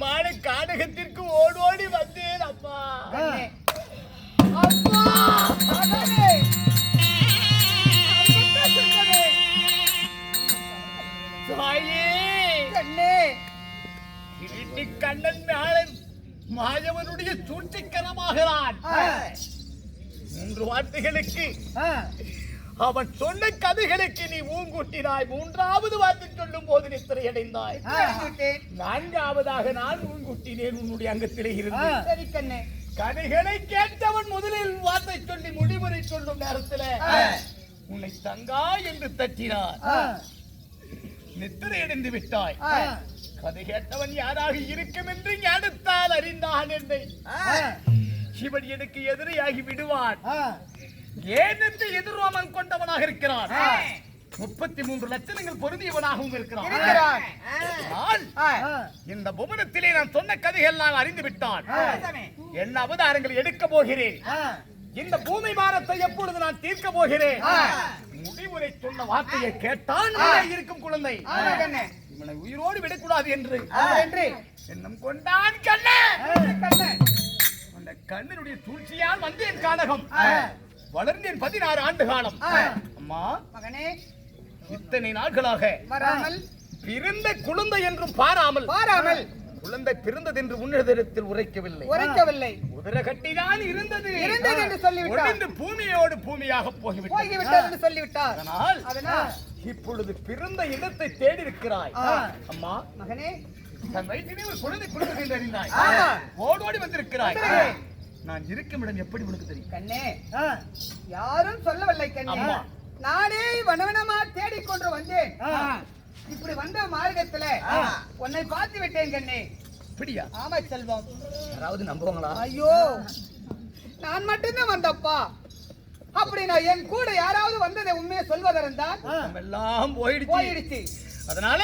நீமான காடகத்திற்கு ஓடோடி வந்தேன் அப்பா. அப்பா கண்ணன் மேலன் மாயவனுடைய சூழ்ச்சிக்கரமாகிறான். மூன்று வார்த்தைகளுக்கு அவன் சொன்ன கதைகளுக்கு நீ ஊங்குட்டினாய். மூன்றாவது வார்த்தை சொல்லும் போது நித்திரையடைந்தாய் ஆ, விட்டேன். நான்காவதாக நான் ஊங்குட்டினேன் உன்னுடைய அங்கத்திலே இருந்து. சரி கண்ணே. கதைகளை கேட்டவன் முதலில் வார்த்தை சொல்லி முடிவுரை சொல்லும் நேரத்துல. உன்னை தங்கா என்று தட்டினார் ஆ, நித்திரையடைந்து விட்டாய். கதை கேட்டவன் யாராக இருக்கும் என்று ஞானத்தால் அறிந்தான் என்னை சிவன் எனக்கு எதிரியாகி விடுவான். ஆ, ஏன் என்று எதிர்வாமன் கொண்டவனாக இருக்கிறான். முப்பத்தி மூன்று லட்சணங்கள் பொருந்தியவனாகவும் இருக்கிறான். இந்த புவனத்திலே நான் சொன்ன கதைகள் நான் அறிந்து விட்டான் என்ன அவதாரங்கள் எடுக்க போகிறேன்? இந்த பூமி பாரத்தை எப்பொழுது நான் தீர்க்க போகிறேன். முடிவுரை சொன்ன வார்த்தையை கேட்டான் இருக்கும் குழந்தை. இவனை உயிரோடு விடக்கூடாது என்று. எண்ணம் கொண்டான் கண்ணே. ஆ, கண்ணே. அந்த கண்ணனுடைய சூழ்ச்சியால் வந்தேன் கானகம். ஆ. வளர்ந்தேன் பதினாறு ஆண்டு காலம். அம்மா மகனே. இத்தனை நாட்களாக வராமல். பிறந்த குழந்தை என்றும் பாராமல். பாராமல். குழந்தை பிறந்தது என்று உன்னதத்தில் உரைக்கவில்லை. உரைக்கவில்லை. உதர கட்டிதான் இருந்தது. இருந்தது என்று சொல்லிவிட்டார். பூமியோடு பூமியாக போய்விட்டது போய்விட்டது என்று சொல்லிவிட்டார். அதனால் அதனால். இப்பொழுது பிறந்த இடத்தை தேடி இருக்கிறாய். அம்மா மகனே. தன் வயிற்றிலே ஒரு குழந்தை என்று அறிந்தாய். ஓடோடி வந்திருக்கிறாய். நான் இருக்கும் இடம் எப்படி உனக்கு தெரியும்? கண்ணே யாரும் சொல்லவில்லை கண்ணே. நானே வனவனமா தேடிக்கொண்டு வந்தேன். இப்படி வந்த மார்க்கத்துல உன்னை பார்த்து விட்டேன் கண்ணே. அப்படியா? ஆமா செல்வம். யாராவது நம்புவாங்களா? ஐயோ நான் மட்டும்தான் வந்தப்பா. அப்படி நான் என் கூட யாராவது வந்ததை உண்மையை நம்ம எல்லாம் போயிடுச்சு. போயிடுச்சு. அதனால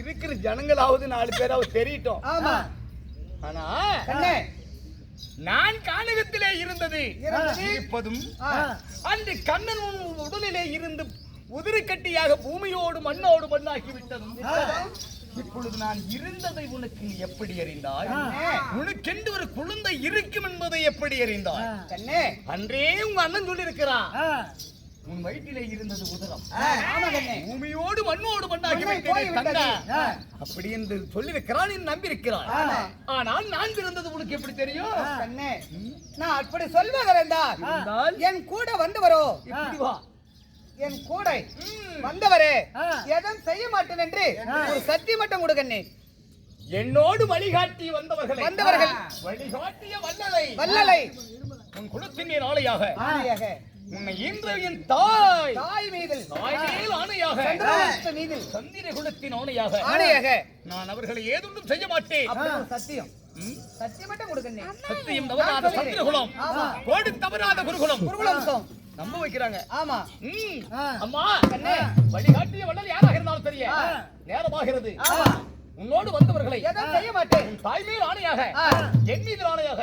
இருக்கிற ஜனங்களாவது நாலு பேராவது தெரியட்டும். ஆமா. ஆனா கண்ணே. நான் கானகத்திலே இருந்தது. ஆ, அன்று கண்ணன் உடலிலே இருந்து உதிரி கட்டியாக பூமியோடு மண்ணோடு விட்டதும் இப்பொழுது நான் இருந்ததை உனக்கு எப்படி அறிந்தாய்? உனக்கென்று ஒரு குழந்தை இருக்கும் என்பதை எப்படி அறிந்தாய்? கண்ணே. அன்றே உங்க அண்ணன் சொல்லியிருக்கிறான். ஆ, உன் வயிற்றிலே இருந்தது உதரம் பூமியோடு மண்ணோடு மண்ணாகி. அப்படி என்று சொல்லியிருக்கிறான் நீ நம்பியிருக்கிறாய். ஆமா. ஆனால் நான் பிறந்தது உனக்கு எப்படி தெரியும்? நான் அப்படி இருந்தால் என் கூட வந்தவரோ? என் கூடை. வந்தவரே? எதுவும் செய்ய மாட்டேன் என்று ஒரு சத்தி மட்டும் கொடு கண்ணே. என்னோடு வழிகாட்டி வந்தவர்களை. வந்தவர்கள். வழிகாட்டிய வல்லலை வல்லலை உன் குலத்தின் ஆணையாக உன்னை ஈன்ற என் தாய். தாய் மீதில். தாய் மேல் ஆணையாக மீதில். சந்திர குலத்தின் ஆணையாக. ஆணையாக. நான் அவர்களை ஏதொன்றும் செய்ய மாட்டேன். சத்தியம்? சத்தியம் மட்டும் கொடு கண்ணே சத்தியம் தவறாத சந்திரகுலம். கோடி தவறாத குருகுலம். குருகுலம்சம். நம்ப வைக்கிறாங்க. ஆமா. அம்மா. கண்ணே. வழிகாட்டிய வள்ளல் யாராக இருந்தாலும் தெரிய. நேரமாகிறது. உன்னோடு வந்தவர்களை செய்ய மாட்டேன் உன் தாய் மேல் ஆணையாக. என் மீது ஆணையாக.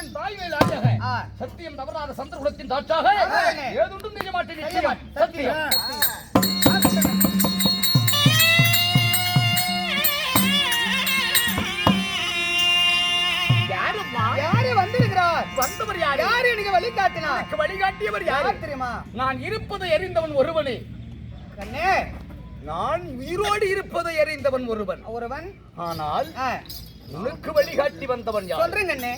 என் தாய் மேல் ஆணையாக. சத்தியம் தவறாத சந்திரகுலத்தின் தாட்சாக. ஏதொன்றும் செய்ய மாட்டேன். சத்தியம். வந்தவர் யாரு? யாரு எனக்கு வழி காட்டினார் எனக்கு வழிகாட்டியவர் யாரு தெரியுமா? நான் இருப்பதை அறிந்தவன் ஒருவனே. கண்ணே. நான் உயிரோடு இருப்பதை அறிந்தவன் ஒருவன். ஒருவன்? ஆனால் உனக்கு வழிகாட்டி வந்தவன் யார்? சொல்றேன் கண்ணே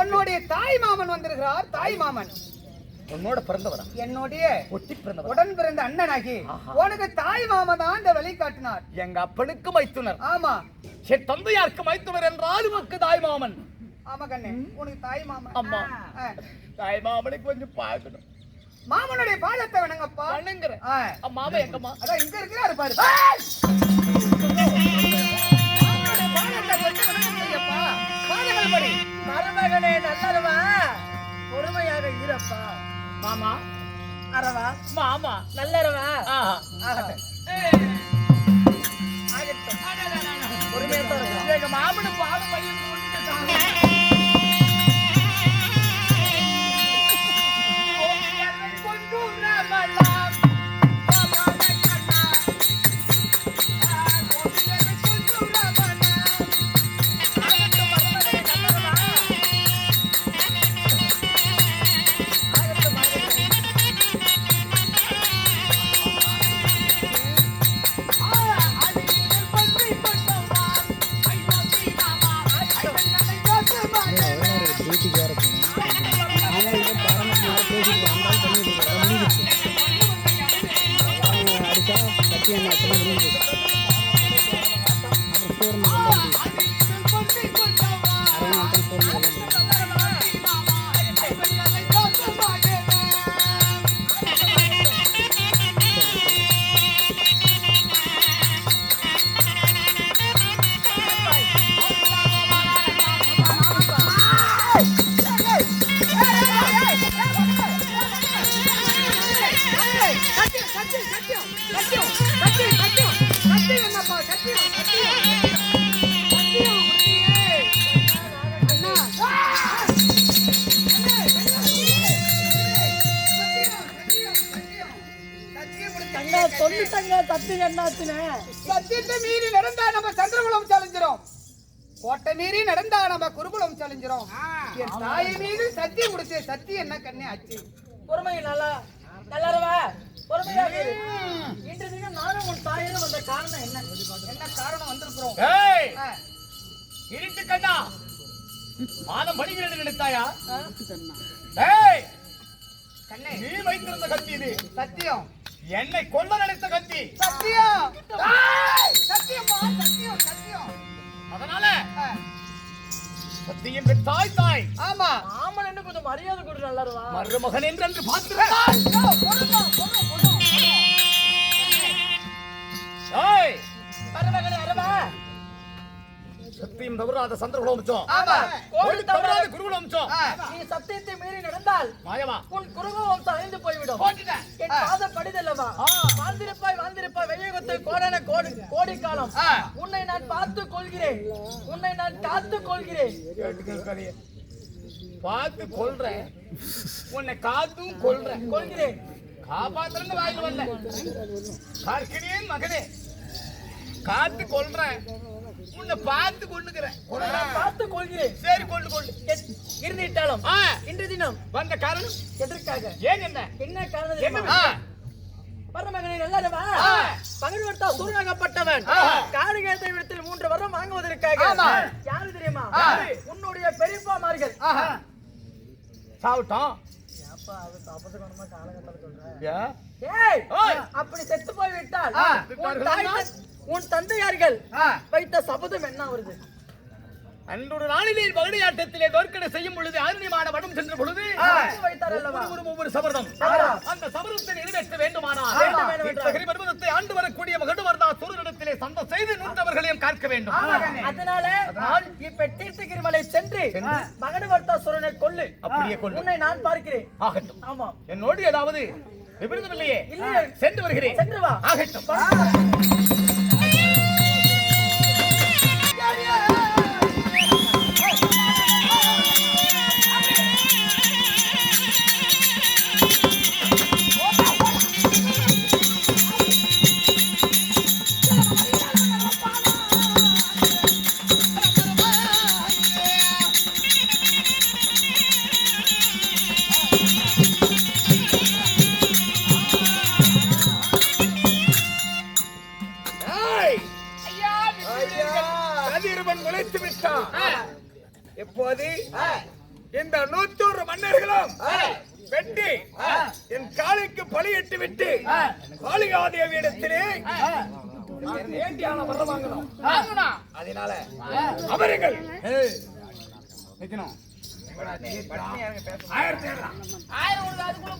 உன்னுடைய தாய் மாமன் வந்திருக்கிறார் தாய் மாமன். உன்னோட பிறந்தவரா? என்னுடைய ஒட்டி பிறந்தவரா? உடன் பிறந்த அண்ணனாகி. உனக்கு தாய் மாமன் தான் இந்த வழி காட்டினார். எங்க அப்பனுக்கு மைத்துனர். ஆமா. என் தந்தையாருக்கு மைத்துனர் என்றால் உனக்கு தாய் மாமன். ஆமா கண்ணே உனக்கு தாய் மாமன். அம்மா. ஆ. தாய் மாமனுக்கு கொஞ்சம் பார்க்கணும். மாமனுடைய பாதத்தை வணங்கப்பா. பண்ணுங்கிற ஆ. அம்மாவை எங்கம்மா அதான் இங்க இருக்கிறாரு பாரு. மருமகனே நல்லறவா பொறுமையாக இருப்பா. மாமா அரவா மாமா நல்லறவா? ஆஹா ஆகட்டும். பொறுமையா. எங்க மாமனு பாதம் தத்து என்னாச்சுன்னு சத்தியத்தை மீறி நடந்தா நம்ம சந்திரகுலம் சலிஞ்சிரும். கோட்டை மீறி நடந்தா நம்ம குருகுலம் சலிஞ்சிரும். என் தாயை மீது சத்தி கொடுத்து சத்தி என்ன கண்ணே ஆச்சு? பொறுமை நல்லா நல்லாருவா பொறுமையாக இரு. இன்று தினம் நானும் உன் தாயிலும் வந்த காரணம் என்ன? என்ன காரணம் வந்திருக்கிறோம்? இருட்டு கண்ணா. மாதம் படுகிறது நினைத்தாயா? கண்ணே. நீ வைத்திருந்த கத்தி இது. சத்தியம். என்னை கொல்ல நினைத்த கத்தி சத்தியம்! சத்தியமா சத்தியம் சத்தியம். அதனால சத்தியம் பெற்றாய் தாய் ஆமா. ஆமன் என்ன கொஞ்சம் மரியாதை கொடு நல்லாருவா? மருமகன் என்று அன்று அரவா. சத்தியம் தவறாத சந்திரகுலம் வச்சோம் ஆமா. தவறாத குருகுலம் நீ சத்தியத்தை மீறி நடந்தால் மாயமா? உன் குருகுலம் அழிந்து போய்விடும். என் பாத படிதல்லவா. வாழ்ந்திருப்பாய் வாழ்ந்திருப்பாய் வெளியுகத்து கோடான கோடி கோடி காலம். உன்னை நான் பார்த்து கொள்கிறேன். உன்னை நான் காத்து கொள்கிறேன். பார்த்து கொல்றேன் உன்னை காத்தும் கொல்றேன் கொள்கிறேன். காப்பாத்துறன்னு வாயில வரல மகனே. காத்து கொல்றேன் உன்னை பார்த்து கொண்டுக்கிறேன் பார்த்து கொள்கிறேன். சரி கொண்டு கொண்டு இருந்திட்டாலும் இன்று தினம் வந்த காரணம்? எதற்காக? ஏன் என்ன? என்ன காரணம் என்ன சூரியனாகப்பட்டவன் ஆ. காரிகேத்தை விடத்தில் மூன்று வருடம் வாங்குவதற்காக. யாரு தெரியுமா? உன்னுடைய பெரியப்பாமார்கள். ஆஹா. சாப்பிட்டோம். அப்படி செத்து போய் விட்டால். உன் தாய் தந்தை- உன் தந்தையார்கள் வைத்த சபதம் என்ன வருது அன்றொரு நாளிலே பகடியாட்டத்திலே தோற்கடை செய்யும் பொழுது ஆரண்யமான வனம் சென்ற பொழுது ஒவ்வொரு ஒவ்வொரு சபதம். அந்த சபதத்தை நிறைவேற்ற வேண்டுமானால் பர்வதத்தை ஆண்டு வரக்கூடிய மகடுவர்தா சூரியனிடத்திலே சந்த செய்து நூற்றவர்களையும் காக்க வேண்டும் அதனால இப்ப தீர்த்தகிரிமலை சென்று மகன வர்த்தாசுரனை கொல்லு. அப்படியே கொள்ளு உன்னை நான் பார்க்கிறேன். ஆகட்டும். ஆமா என்னோடு ஏதாவது விபரீதம் இல்லையே? இல்லையே. சென்று வருகிறேன். சென்று வா. ஆகட்டும். அவர்கள் நிக்கணும் ஆயிரத்தி. ஆயிரம் கொடுத்து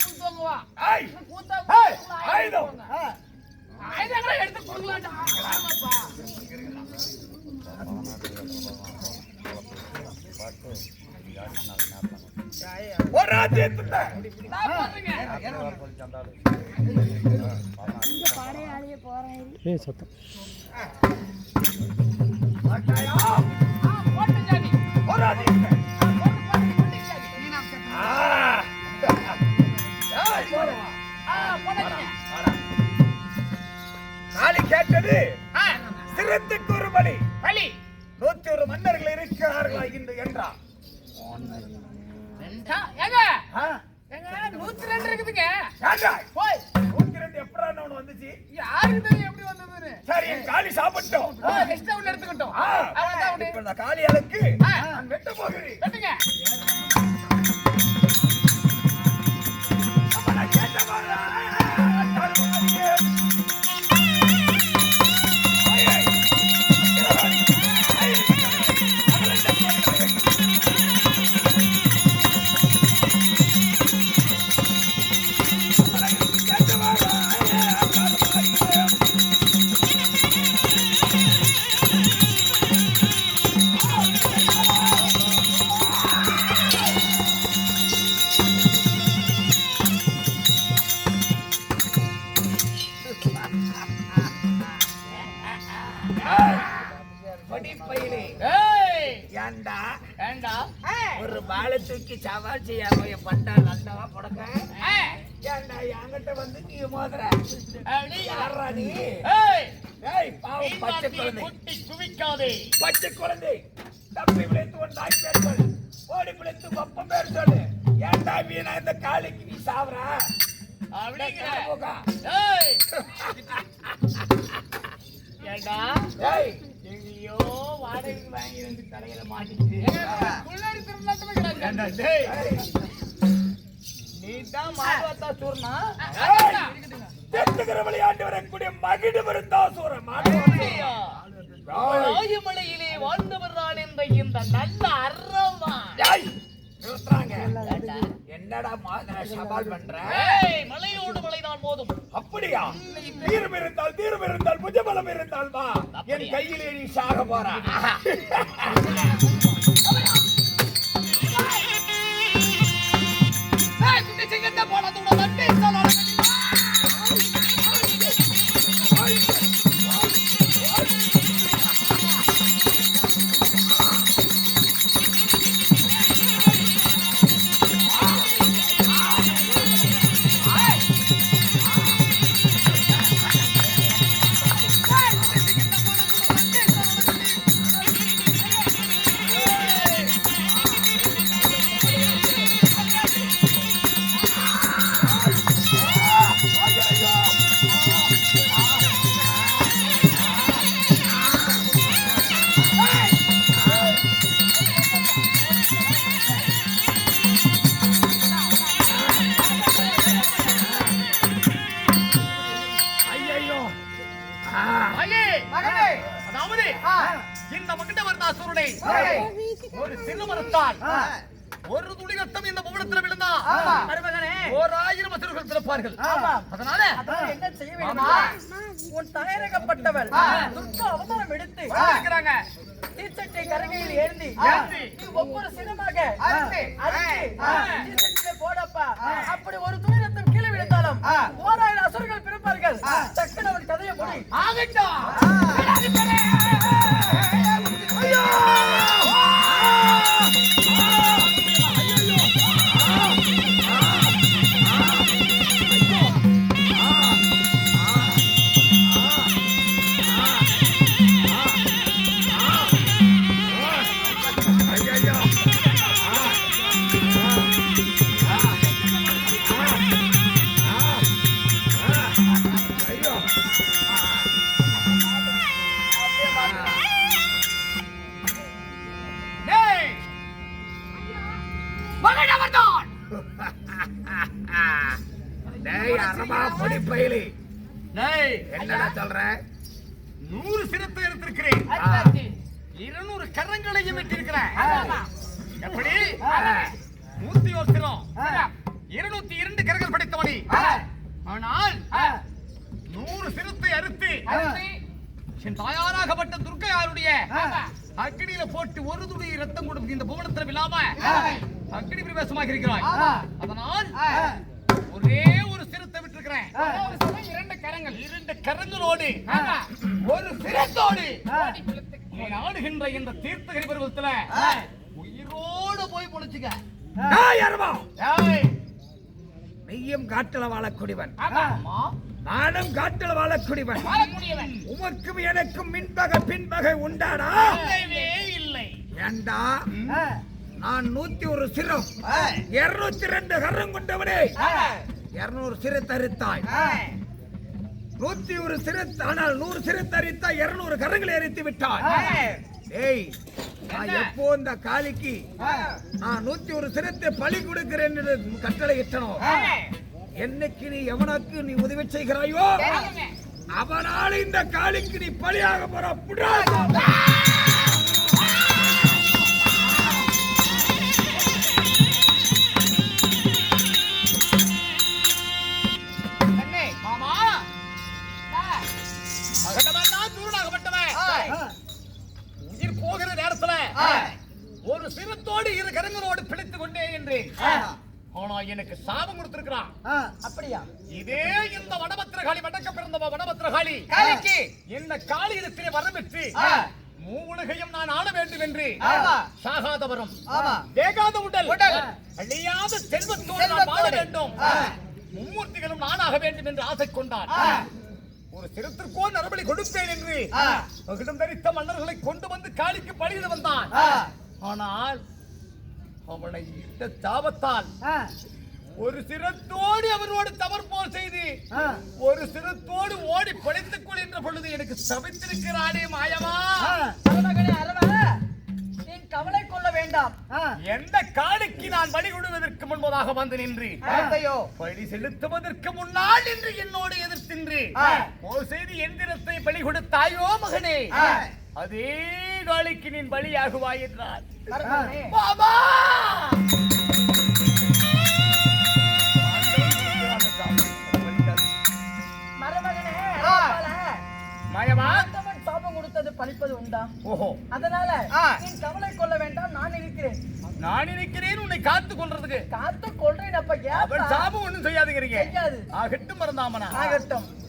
கேட்டது. ஆ. சிரத்துக்கு ஒரு பலி. பலி. நூத்தி ஒரு மன்னர்கள் இருக்கிறார்களா இன்று என்றார் நூத்தி ரெண்டு இருக்குதுங்க? போய். நூத்தி ரெண்டு எப்படா ஒண்ணு வந்துச்சு? யாருக்கு தெரியும் எப்படி வந்ததுன்னு? சரி என் காலி சாப்பிட்டோம். எடுத்துக்கிட்டோம். அவ்வளவுதான் ஒண்ணு. இந்த காலி. நான் வெட்ட போகிறேன். ஒரு பாலை தூக்கி சவால் செய்யாம என் பண்டா நல்லவா புடக்க. ஆ ஏன்டா என்கிட்ட வந்து நீ மோதுற. யாரா நீ? ஏய், ஏய் பாவம் பச்சை குழந்தை. குட்டி குவிக்காதே பச்சை குழந்தை. தப்பி விளைத்து உன் தாய் பேர் சொல்லு. ஓடி விளைத்து பப்பம் பேர் சொல்லு. ஏன்டா வீணா இந்த காளிக்கு நீ சாவற? அப்படிங்கிற. போகா ஏய்! ஏண்டா? ஏய் எங்கேயோ வாடகை வாங்கி வந்து தலையில மாட்டிக்கிட்டு. நீ தான் மாதவத்தா தெத்துக்கிற விளையாட்டு வரக்கூடிய மகிடு விருந்தாசூர ஐயா, ராஜமலையிலே வாழ்ந்தவர் தான் என்ற இந்த நல்ல அறமா நிறுத்துறாங்க. என்னடா சவால் பண்ற மலையோடு மலைதான் மோதும். அப்படியா? தீரம் இருந்தால் தீரம் இருந்தால் புஜபலம் இருந்தால் வா. என் கையிலே நீ சாக போறா. ஒரு சிறு மரத்தால் ஒரு துளி ரத்தம் இந்த புவனத்தில் விழுந்தா ஓர் ஆயிரம் அசுரர்கள் பிறப்பார்கள். ஆமாம். அதனால என்ன செய்ய. வேண்டுமா? உன் தாயரகப்பட்டவள் ஆ. துர்கா அவதாரம் எடுத்து இருக்கிறாங்க தீச்சட்டை கரகையில் ஏந்தி ஒவ்வொரு சினமாக. தீச்சட்டியிலே போடப்பா. அப்படி ஒரு துணி ரத்தம் கீழே விழுந்தாலும். ஓராயிரம் அசுரர்கள் பிறப்பார்கள். டக்குனு அவன் கதையை முடி. ஆகட்டும். என் தாயாராகப்பட்ட துர்க்கையாருடைய அக்னியில போட்டு ஒரு துளி ரத்தம் கொடுத்து இந்த புவனத்தில் இல்லாம அக்னி பிரவேசமாக இருக்கிறாய். அதனால் ஒரே ஒரு சிரத்தை விட்டிருக்கிறேன். இரண்டு கரங்கள். இரண்டு கரங்களோடு. ஒரு சிரத்தோடு. ஆடுகின்ற இந்த தீர்த்தகிரி பருவத்துல உயிரோடு போய் பொழைச்சுக்க. நீயும் காட்டுல வாழக்கூடியவன். ஆமா. நானும் காட்டுல வாழக்கூடியவன். உமக்கும் எனக்கும் மின்பகை பின்பகை உண்டாடா? ஏண்டா? நான் நூத்தி ஒரு சிரம் இருநூத்தி ரெண்டு கரம் கொண்டவனே. இருநூறு சிறு தரித்தாய். நூத்தி ஒரு சிறு ஆனால் நூறு சிறு தரித்தாய் இருநூறு கரங்களை எரித்து விட்டாய். ஏய் நான் எப்போ இந்த காளிக்கு நான் நூத்தி ஒரு சிரத்தை பலி கொடுக்கிறேன் என்று கட்டளை இட்டனோ என்னைக்கு நீ எவனுக்கு நீ உதவி செய்கிறாயோ அவனால் இந்த காளிக்கு நீ பலியாக போற. புடா என்ன காளியிடத்திலே வரம்பெற்று மூவுலகையும் நான் ஆள வேண்டும் என்று ஆமா. சாகாத வரம் ஆமா. வேகாத உடல். அழியாத செல்வத்தோடு நான் செல்வத்தோடு. வேண்டும். மும்மூர்த்திகளும் நானாக வேண்டும் என்று ஆசை கொண்டான். ஒரு சிறுத்திற்கோ நரபலி கொடுப்பேன் என்று மகிடம் தரித்த மன்னர்களை கொண்டு வந்து காளிக்கு பலியிட வந்தான். ஆனால் அவனை இட்ட சாபத்தால் ஆ, ஒரு சிரத்தோடு அவரோடு தவறு போல் செய்து ஒரு சிரத்தோடு ஓடி படைத்துக் கொள்கின்ற பொழுது எனக்கு சபித்திருக்கிறானே மாயமா மருமகனே அரவா நீ கவலை கொள்ள வேண்டாம். எந்த காலுக்கு நான் பலி கொடுவதற்கு முன்பதாக வந்து நின்று? பழி செலுத்துவதற்கு முன்னால் என்று என்னோடு எதிர்த்தின்று. ஒரு செய்தி எந்திரத்தை பலி கொடுத்தாயோ மகனே. அதே காலிக்கு நீ பலியாகுவாய் என்றார். பாபா ஆண்டவன் சாபம் கொடுத்தது பலிப்பது உண்டா? ஓஹோ. அதனால. நீ கவலை கொள்ள வேண்டாம் நான் இருக்கிறேன். நான் நினைக்கிறேன் உன்னை காத்து கொள்றதுக்கு. காத்து கொள்றேன் அப்ப அவன் சாபம் ஒண்ணும் செய்யாதுங்கிறீங்க. செய்யாது. ஆகட்டும் மறந்தாமனா ஆகட்டும்.